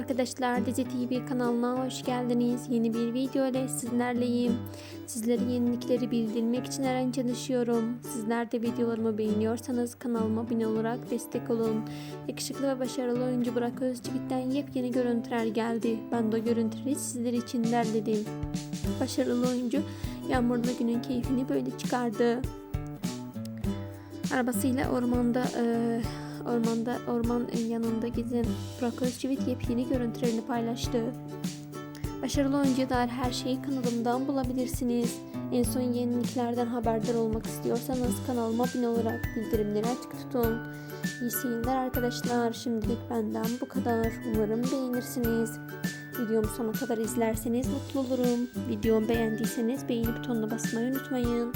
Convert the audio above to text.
arkadaşlar Dizi TV kanalına hoş geldiniz. Yeni bir video ile sizlerleyim. Sizlere yenilikleri bildirmek için her an çalışıyorum. Sizler de videolarımı beğeniyorsanız kanalıma abone olarak destek olun. Yakışıklı ve başarılı oyuncu Burak Özçivit'ten yepyeni görüntüler geldi. Ben de o görüntüleri sizler için derledim. Başarılı oyuncu yağmurlu günün keyfini böyle çıkardı. Arabasıyla ormanda eee, ormanda orman yanında gezen Burak Özçivit yepyeni görüntülerini paylaştı. Başarılı oyuncuya dair her şeyi kanalımdan bulabilirsiniz. En son yeniliklerden haberdar olmak istiyorsanız kanalıma abone olarak bildirimleri açık tutun. İyi seyirler arkadaşlar. Şimdilik benden bu kadar. Umarım beğenirsiniz. Videomu sona kadar izlerseniz mutlu olurum. Videomu beğendiyseniz beğeni butonuna basmayı unutmayın.